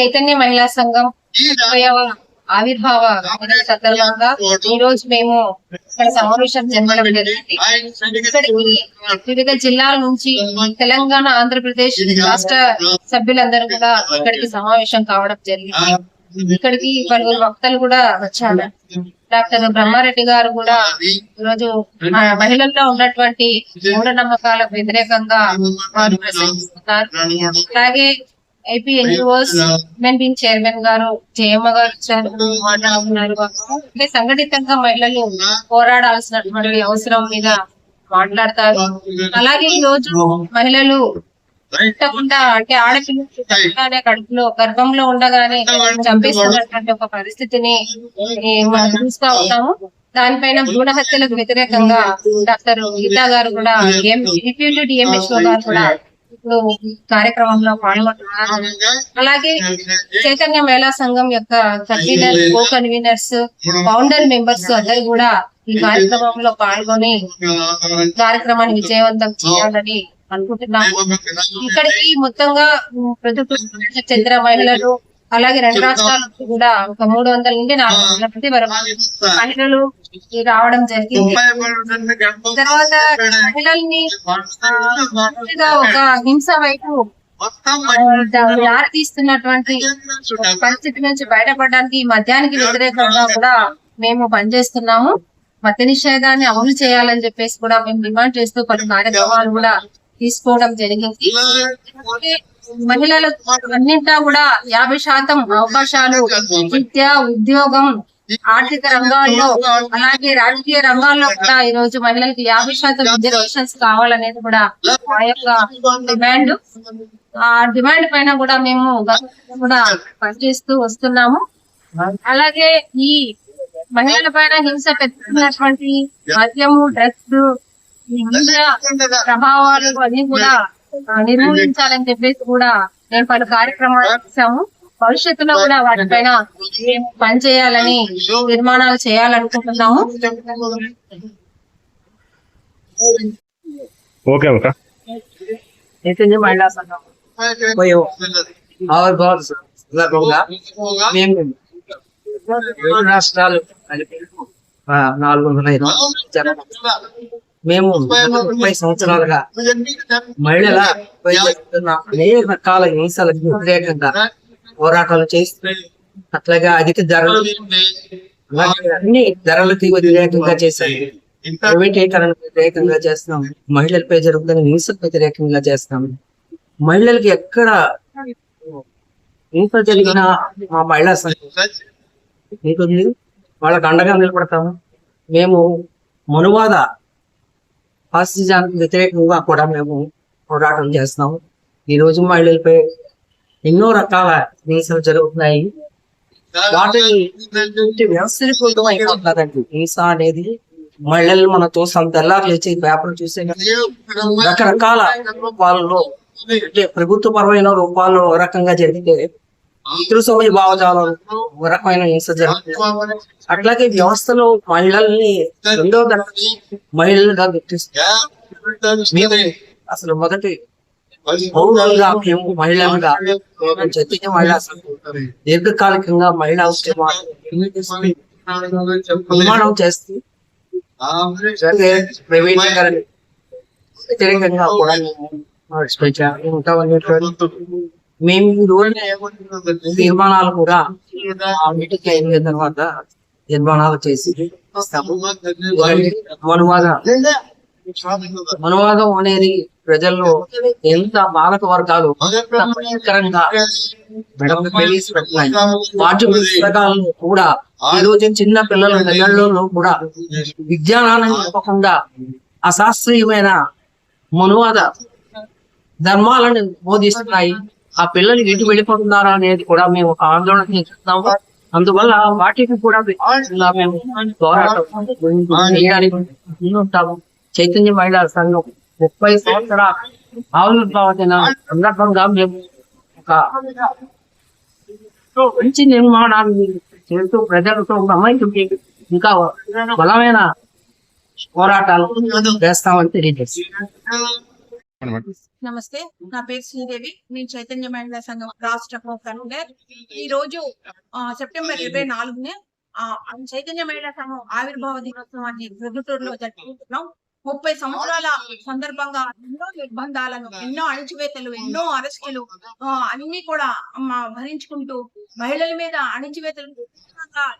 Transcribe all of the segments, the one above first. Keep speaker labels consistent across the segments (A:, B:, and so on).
A: చైతన్య మహిళా సంఘం ఆవిర్భావ సందర్భంగా ఈ రోజు మేము ఇక్కడ సమావేశం జరగడం జరిగింది. వివిధ జిల్లాల నుంచి తెలంగాణ ఆంధ్రప్రదేశ్ రాష్ట్ర సభ్యులందరూ కూడా ఇక్కడికి సమావేశం కావడం జరిగింది. ఇక్కడికి పలువురు వక్తలు కూడా వచ్చారు. డాక్టర్ బ్రహ్మారెడ్డి గారు కూడా ఈరోజు మహిళల్లో ఉన్నటువంటి మూఢనమ్మకాలకు వ్యతిరేకంగా వారు ప్రసంగిస్తున్నారు. అలాగే ఐపీ ఎన్జిఓస్ వింగ్ చైర్మన్ గారు జయమ్మ గారు మాట్లాడుతున్నారు అంటే సంఘటితంగా మహిళలు పోరాడాల్సినటువంటి అవసరం మీద మాట్లాడతారు. అలాగే ఈ రోజు మహిళలు పుట్టకుండా అంటే ఆడపిల్లలు కడుపులో గర్భంలో ఉండగానే చంపేస్తున్నటువంటి ఒక పరిస్థితిని చూస్తా ఉన్నాము. దానిపైన భ్రూణ హత్యలకు వ్యతిరేకంగా డాక్టర్ గీతా గారు కూడా డిప్యూటీ డిఎంహెచ్ఓ గారు కూడా ఇప్పుడు కార్యక్రమంలో పాల్గొంటున్నారు? అలాగే చైతన్య మహిళా సంఘం యొక్క convener co conveners founder members అందరు కూడా ఈ కార్యక్రమంలో పాల్గొని కార్యక్రమాన్ని విజయవంతం చేయాలని అనుకుంటున్నాము. ఇక్కడికి మొత్తంగా ఉమ్, ప్రభుత్వ చెందిన మహిళలు అలాగే రెండు రాష్ట్రాల నుంచి కూడా ఒక మూడు వందల నుండి నాలుగు వందల మంది వరకు మహిళలు రావడం జరిగింది. తర్వాత మహిళల్ని ఒక హింస వైపు తీస్తున్నటువంటి పరిస్థితి నుంచి బయటపడడానికి ఈ మద్యానికి వ్యతిరేకంగా కూడా మేము పనిచేస్తున్నాము. మద్య నిషేధాన్ని అమలు చేయాలని చెప్పేసి కూడా మేము డిమాండ్ చేస్తూ పలు కార్యక్రమాలు కూడా తీసుకోవడం జరిగింది. మహిళలు మహిళలకు అన్నింటా కూడా యాభై శాతం అవకాశాలు విద్య ఉద్యోగం ఆర్థిక రంగాల్లో అలాగే రాజకీయ రంగాల్లో కూడా ఈ రోజు మహిళలకు యాభై శాతం రిజర్వేషన్స్ కావాలనేది కూడా ఆ యొక్క డిమాండ్. ఆ డిమాండ్ పైన కూడా మేము కూడా పనిచేస్తూ వస్తున్నాము. అలాగే ఈ మహిళల పైన హింస పెట్టుకున్నటువంటి మద్యము డ్రగ్స్ ప్రభావాలు అన్ని కూడా నిర్మూలించాలని చెప్పేసి కూడా నేను పలు కార్యక్రమాలు చేశాము. భవిష్యత్తులో కూడా వాటిపైన పనిచేయాలని నిర్మాణాలు చేయాలనుకుంటున్నాము.
B: ఓకే అక్క.
C: మహిళా సంఘం. రాష్ట్రాలు నాలుగు వందల జనం. మేము ముప్పై సంవత్సరాలుగా మహిళల అనేక రకాల హింసలకు వ్యతిరేకంగా పోరాటాలు చేస్తూ అట్లాగే అధిక ధరలు అన్ని ధరలకి వ్యతిరేకంగా చేశారు. ప్రైవేటీకరణకు వ్యతిరేకంగా చేస్తున్నాం. మహిళలపై జరుగుతున్న హింసకు వ్యతిరేకంగా చేస్తున్నాం. మహిళలకి ఎక్కడ హింస జరిగిన మా మహిళా సంఘం ఉంటుంది వాళ్ళకి అండగా నిలబడతాము. మేము మనువాద ఫాసిజానికి వ్యతిరేకంగా కూడా మేము పోరాటం చేస్తున్నాము ఈ రోజు మహిళలపై ఎన్నో రకాల హింసలు జరుగుతున్నాయి. వాటిని వ్యవస్థీకృతం హింస అనేది మహిళలు మనతో చూస్తాం తెల్లారు లేచి పేపర్ చూసే రకరకాల రూపాలలో ప్రభుత్వ పరమైన రూపాల్లో రకంగా జరిగితే ఇతర సమయ భావజాలం ఒక రకమైన హింస జరుగుతుంది. అట్లాగే వ్యవస్థలో మహిళల్ని రెండో తరగతి మహిళలుగా గుర్తిస్తారు అసలు మొదటి పౌరులుగా మేము మహిళలుగా చైతన్య మహిళా దీర్ఘకాలికంగా మహిళా నిర్మాణం చేస్తూ వ్యతిరేకంగా కూడా ఉన్నటువంటి మేము ఈ రోజు నిర్మాణాలు కూడా అయిన తర్వాత నిర్మాణాలు చేసి అనువాదం మనువాదం అనేది ప్రజల్లో ఎంత బాలక వర్గాలు భయంకరంగా పాఠ్య పుస్తకాలను కూడా ఈ రోజు చిన్న పిల్లల నెలల్లో కూడా విజ్ఞానాన్ని చెప్పకుండా అశాస్త్రీయమైన మనువాద ధర్మాలను బోధిస్తున్నాయి. ఆ పిల్లలు ఎటు వెళ్ళిపోతున్నారా అనేది కూడా మేము ఒక ఆందోళన చేస్తున్నాము. అందువల్ల వాటికి కూడా మేము పోరాటం ముందుంటాము. చైతన్య మహిళా సంఘం ముప్పై సంవత్సరాల ఆవిర్భావ దిన సందర్భంగా మేము ఒక మంచి నిర్మాణాన్ని చేస్తూ ప్రజలతో మమైకి ఇంకా బలమైన పోరాటాలు చేస్తామని తెలియజేస్తాం
B: నమస్తే నా పేరు శ్రీదేవి. నేను చైతన్య మహిళా సంఘం రాష్ట్ర కన్వీనర్. ఈ రోజు సెప్టెంబర్ ఇరవై నాలుగునే చైతన్య మహిళా సంఘం ఆవిర్భావ దినోత్సవాన్ని ప్రొద్దుటూరులో జరుపుకుంటున్నాం. ముప్పై సంవత్సరాల సందర్భంగా ఎన్నో నిర్బంధాలను ఎన్నో అణిచివేతలు ఎన్నో అరెస్టులు అన్ని కూడా భరించుకుంటూ మహిళల మీద అణిచివేతలు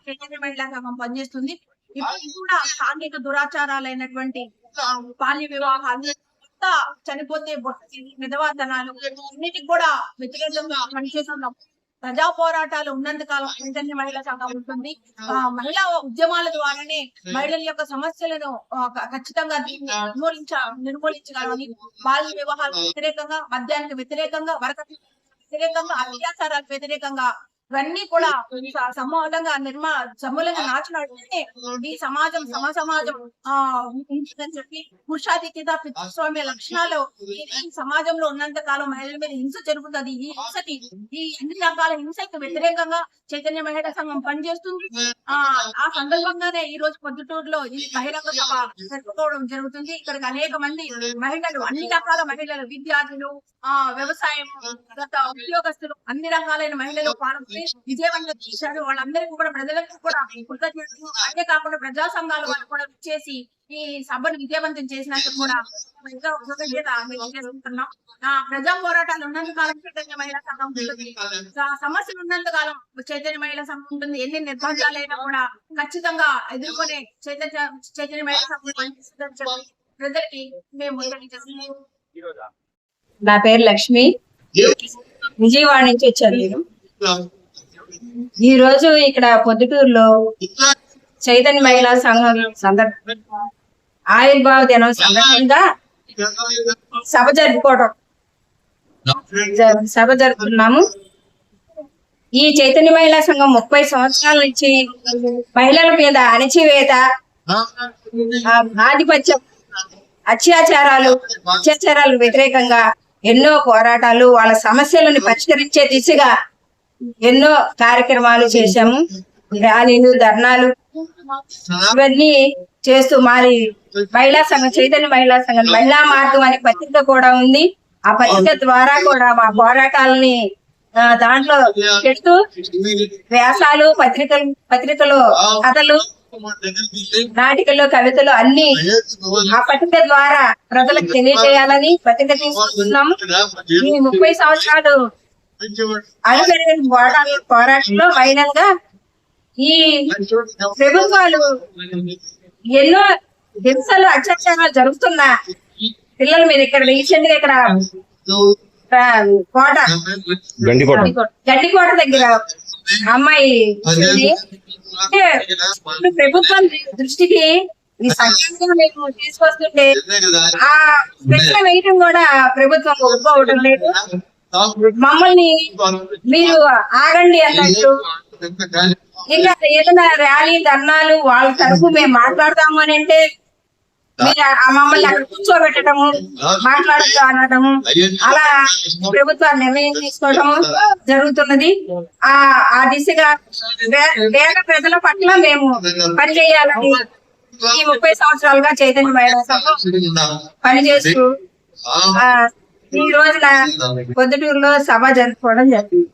B: చైతన్య మహిళా సంఘం పనిచేస్తుంది. ఇప్పుడు కూడా సాంఘిక దురాచారాలైనటువంటి అయినటువంటి బాల్య వివాహాలు భర్త చనిపోతే విధవాతనాలు అన్నిటికి కూడా వ్యతిరేకంగా పనిచేస్తున్నాం ప్రజా పోరాటాలు ఉన్నంత కాలం చైతన్య మహిళా శాఖ ఉంటుంది. ఆ మహిళా ఉద్యమాల ద్వారానే మహిళల యొక్క సమస్యలను ఖచ్చితంగా దీన్ని నిర్మూలించ నిర్మూలించగలని బాల్య వివాహాలకు వ్యతిరేకంగా మద్యానికి వ్యతిరేకంగా వరకట్ల వ్యతిరేకంగా అత్యాచారాలకు వ్యతిరేకంగా ఇవన్నీ కూడా సమూలంగా నిర్మా సమూలంగా నాచినట్లయితే ఈ సమాజం సమ సమాజం ఆ ఉంటుందని చెప్పి పురుషాధిక్యత పితృస్వామ్య లక్షణాలు ఈ ఈ సమాజంలో ఉన్నంత కాలం మహిళల మీద హింస జరుగుతుంది. ఈ హింసకి ఈ అన్ని రకాల హింసకి వ్యతిరేకంగా చైతన్య మహిళా సంఘం పనిచేస్తుంది. ఆ ఆ సందర్భంగానే ఈ రోజు పొద్దుటూరులో ఈ బహిరంగ సభ జరుపుకోవడం జరుగుతుంది. ఇక్కడికి అనేక మంది మహిళలు అన్ని రకాల మహిళలు విద్యార్థులు ఆ వ్యవసాయం గత ఉద్యోగస్తులు అన్ని రకాలైన మహిళలు పాల్గొని విజయవంతం చేశారు. వాళ్ళందరికీ కూడా ప్రజలకు కూడా కృతజ్ఞతలు అంతే కాకుండా ప్రజా సంఘాల వాళ్ళు కూడా చేసి ఈ సభను విజయవంతం చేసినందుకు కూడా ఇంకా కృతజ్ఞత ఆ ప్రజా పోరాటాలు ఉన్నంత కాలం చైతన్య మహిళా సంఘం ఉంటుంది. సమస్యలు ఉన్నంత కాలం చైతన్య మహిళా సంఘం ఉంటుంది. ఎన్ని నిర్బంధాలైనా కూడా ఖచ్చితంగా ఎదుర్కొనే చైతన్య చైతన్య మహిళా సంఘం పనిచేస్తుందని చెప్పి ప్రజలకి మేము
D: నా పేరు లక్ష్మి. విజయవాడ నుంచి వచ్చాను నేను. ఈ రోజు ఇక్కడ పొద్దుటూరులో చైతన్య మహిళా సంఘం సందర్భ ఆవిర్భావ దినం సందర్భంగా సభ జరుపుకోవడం సభ జరుపుతున్నాము ఈ చైతన్య మహిళా సంఘం ముప్పై సంవత్సరాల నుంచి మహిళల మీద అణచివేత ఆధిపత్యం అత్యాచారాలు అత్యాచారాలకు వ్యతిరేకంగా ఎన్నో పోరాటాలు వాళ్ళ సమస్యలను పరిష్కరించే దిశగా ఎన్నో కార్యక్రమాలు చేశాము. ర్యాలీలు ధర్నాలు ఇవన్నీ చేస్తూ మాది మహిళా సంఘం చైతన్య మహిళా సంఘం మహిళా మార్గం అనే పత్రిక కూడా ఉంది. ఆ పత్రిక ద్వారా కూడా మా పోరాటాలని దాంట్లో పెడుతూ వ్యాసాలు పత్రికలు పత్రికలు కథలు నాటికలు కవితలు అన్ని ఆ పత్రిక ద్వారా ప్రజలకు తెలియజేయాలని పత్రిక తీసుకుంటున్నాము ఈ ముప్పై సంవత్సరాలు అడుగడిగిన పోరాటాలు పోరాటంలో మహిళంగా ఈ ప్రభుత్వాలు ఎన్నో హింసలు అత్యాచారాలు జరుగుతున్నా పిల్లల మీద ఇక్కడ రీసెంట్గా ఇక్కడ కోట.
E: గండికోట.
D: దగ్గర అమ్మాయి ప్రభుత్వం దృష్టికి ఈ మేము తీసుకొస్తుంటే ఆ ప్రశ్న వేయటం కూడా ప్రభుత్వం ఒప్పుకోవడం లేదు. మమ్మల్ని మీరు ఆగండి అన్నట్టు. ఇంకా ఏదైనా ర్యాలీ ధర్నాలు వాళ్ళ తరపు మేము మాట్లాడతాము అని అంటే మమ్మల్ని అక్కడ కూర్చోబెట్టడము మాట్లాడుతూ అనడము అలా ప్రభుత్వాలు నిర్ణయం తీసుకోవడము జరుగుతున్నది. ఆ ఆ దిశగా వేద ప్రజల పట్ల మేము పనిచేయాలని ఈ ముప్పై సంవత్సరాలుగా చైతన్య మహిళా సంఘం పనిచేస్తూ ఆ, ఈ రోజున పొద్దుటూరులో సభ జరుపుకోవడం జరిగింది.